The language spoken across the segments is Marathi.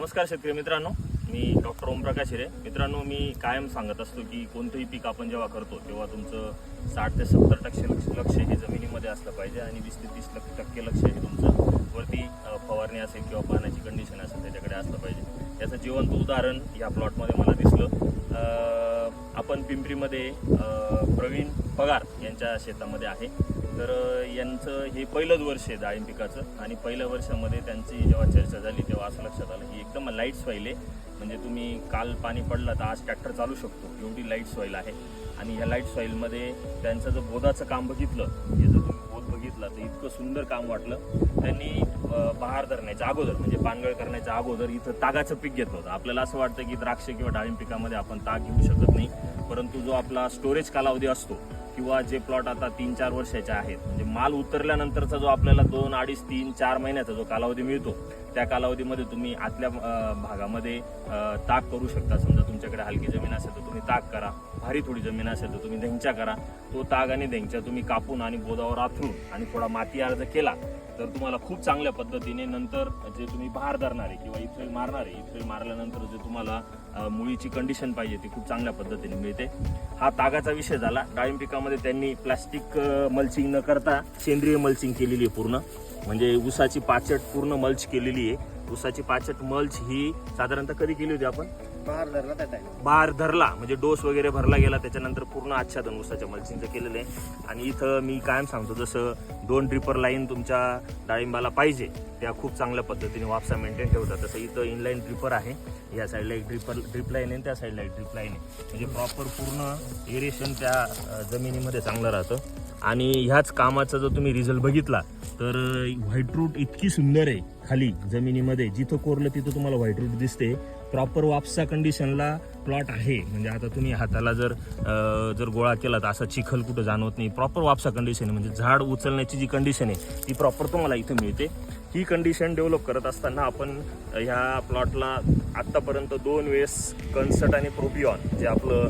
नमस्कार शेतकरी मित्रांनो मी डॉक्टर ओमप्रकाश हिरे. मित्रांनो मी कायम सांगत असतो की कोणतंही पीक आपण जेव्हा करतो तेव्हा तुमचं साठ ते सत्तर टक्के लक्ष लक्ष हे जमिनीमध्ये असलं पाहिजे आणि वीस ते तीस टक्के टक्के लक्ष हे तुमचं वरती फवारणी असेल किंवा पाण्याची कंडिशन असेल त्याच्याकडे असलं पाहिजे. याचं जिवंत उदाहरण या प्लॉटमध्ये मला दिसलं. आपण पिंपरीमध्ये प्रवीण पगार यांच्या शेतामध्ये आहे. तर यांचं हे पहिलंच वर्ष आहे डाळिंब पिकाचं. आणि पहिल्या वर्षामध्ये त्यांची जेव्हा चर्चा झाली तेव्हा असं लक्षात आलं की एकदम लाइट सॉईल आहे. म्हणजे तुम्ही काल पाणी पडलं तर आज ट्रॅक्टर चालू शकतो. एवढी लाइट सॉईल आहे. आणि ह्या लाइट सॉईलमध्ये त्यांचं जर बोधाचं काम बघितलं हे जर तुम्ही बोध बघितला तर इतकं सुंदर काम वाटलं. त्यांनी बहार धरण्याच्या अगोदर म्हणजे पानगळ करण्याच्या अगोदर इथं तागाचं पीक घेतलं होतं. आपल्याला असं वाटतं की द्राक्ष किंवा डाळिंब पिकामध्ये आपण ताग घेऊ शकत नाही. परंतु जो आपला स्टोरेज कालावधी असतो किंवा जे प्लॉट आता तीन चार वर्षाचे आहेत. म्हणजे माल उतरल्यानंतरचा जो आपल्याला दोन अडीच तीन चार महिन्याचा जो कालावधी मिळतो त्या कालावधीमध्ये तुम्ही आतल्या भागामध्ये ताक करू शकता. समजा तुमच्याकडे हलकी जमीन असेल तर तुम्ही ताक करा. भारी थोडी जमीन असेल तर तुम्ही धेंच्या करा. तो ताग आणि धेंच्या तुम्ही कापून आणि बोदावर आथरून आणि थोडा माती अर्ज केला तर तुम्हाला खूप चांगल्या पद्धतीने नंतर जे तुम्ही बहार धरणारे किंवा इथ्रेल मारणारे इफेल मारल्यानंतर जे तुम्हाला मुळीची कंडिशन पाहिजे ती खूप चांगल्या पद्धतीने मिळते. हा तागाचा विषय झाला. डाळिंब पिकामध्ये त्यांनी प्लास्टिक मल्चिंग न करता सेंद्रिय मल्चिंग केलेली आहे पूर्ण. म्हणजे ऊसाची पाचट पूर्ण मल्च केलेली आहे. ऊसाची पाचट मल्च ही साधारणतः कधी केली होती आपण? बार धरला त्या टाइम बार धरला म्हणजे डोस वगैरे भरला गेला त्याच्यानंतर पूर्ण आच्छादन ऊसाच्या मल्चिंगचं केलेलं आहे. आणि इथं मी कायम सांगतो जसं दोन ड्रिपर लाईन तुमच्या डाळिंबाला पाहिजे त्या खूप चांगल्या पद्धतीने वापसा मेंटेन ठेवतात. तसं इथं इनलाईन ड्रिपर आहे या साईडला एक ड्रिपर ड्रिप लाईन आहे त्या साईडला एक ड्रिप लाईन आहे. म्हणजे प्रॉपर पूर्ण एरेशन त्या जमिनीमध्ये चांगलं राहतं. आणि ह्याच कामाचा जर तुम्ही रिझल्ट बघितला तर व्हाईट रूट इतकी सुंदर आहे खाली जमिनीमध्ये. जिथं कोरलं तिथं तुम्हाला व्हाईट रूट दिसते. प्रॉपर वापसा कंडिशनला प्लॉट आहे. म्हणजे आता तुम्ही हाताला जर जर गोळा केला तर असा चिखल कुठं जाणवत नाही. प्रॉपर वापसा कंडिशन आहे. म्हणजे झाड उचलण्याची जी कंडिशन आहे ती प्रॉपर तुम्हाला इथं मिळते. ही कंडिशन डेव्हलप करत असताना आपण ह्या प्लॉटला आत्तापर्यंत दोन वेळेस कन्सर्ट आणि प्रोबियॉन जे आपलं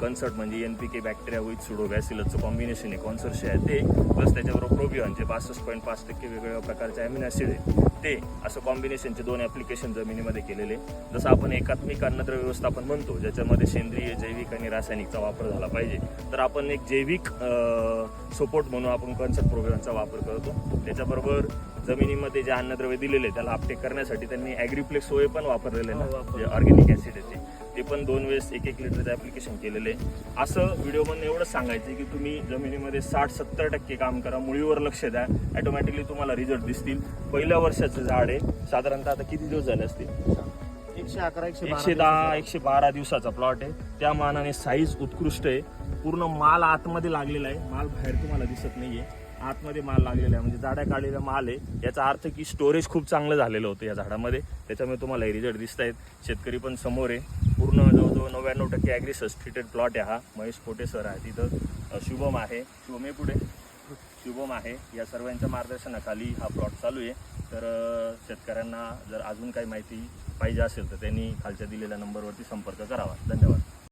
कन्सर्ट म्हणजे N P K bacteria with सुडोबॅसिलचं combination आहे. कॉन्सर्शी आहे ते प्लस त्याच्याबरोबर प्रोबिऑन जे बासष्ट पॉईंट पाच टक्के वेगवेगळ्या प्रकारचे अमिनो ॲसिड आहे. ते असं कॉम्बिनेशनचे दोन ॲप्लिकेशन जमिनीमध्ये केलेले जसं आपण एकात्मिक अन्नद्रव्य व्यवस्थापन म्हणतो ज्याच्यामध्ये सेंद्रिय जैविक आणि रासायनिकचा वापर झाला पाहिजे. तर आपण एक जैविक सपोर्ट म्हणून आपण कन्सर्ट प्रोग्रामचा वापर करतो. त्याच्याबरोबर जमिनीमध्ये जे अन्नद्रव्य दिलेले त्याला अपटेक करण्यासाठी त्यांनी ॲग्रिप्लेक्स सोय पण वापरलेले ना जे ऑर्गॅनिक ॲसिड आहे ते ते. पण दोन वेळेस एक एक लिटरचं ॲप्लिकेशन केलेलं. आहे असं व्हिडिओमध्ये एवढंच सांगायचं की तुम्ही जमिनीमध्ये साठ सत्तर टक्के काम करा मुळीवर लक्ष द्या ॲटोमॅटिकली तुम्हाला रिझल्ट दिसतील. पहिल्या वर्षाचं झाड आहे. साधारणतः आता किती दिवस झाले असतील? एकशे अकरा एकशे दहा एकशे बारा दिवसाचा प्लॉट आहे. त्या मानाने साईज उत्कृष्ट आहे. पूर्ण माल आतमध्ये लागलेला आहे. माल बाहेर तुम्हाला दिसत नाहीये. आतमध्ये माल लागलेला आहे. म्हणजे जाड्या काढलेला माल आहे. याचा अर्थ की स्टोरेज खूप चांगलं झालेलं होतं या झाडामध्ये. त्याच्यामुळे तुम्हाला हे रिझल्ट दिसत आहेत. शेतकरी पण समोर आहे. पूर्ण जवळजवळ नव्याण्णव टक्के ॲग्री ट्रीटेड प्लॉट आहे हा. महेश कोटे सर आहे. तिथं शुभम आहे. शुभम आहे पुढे? शुभम आहे. या सर्वांच्या मार्गदर्शनाखाली हा प्लॉट चालू आहे. तर शेतकऱ्यांना जर अजून काही माहिती पाहिजे असेल तर त्यांनी खालच्या दिलेल्या नंबरवरती संपर्क करावा. धन्यवाद.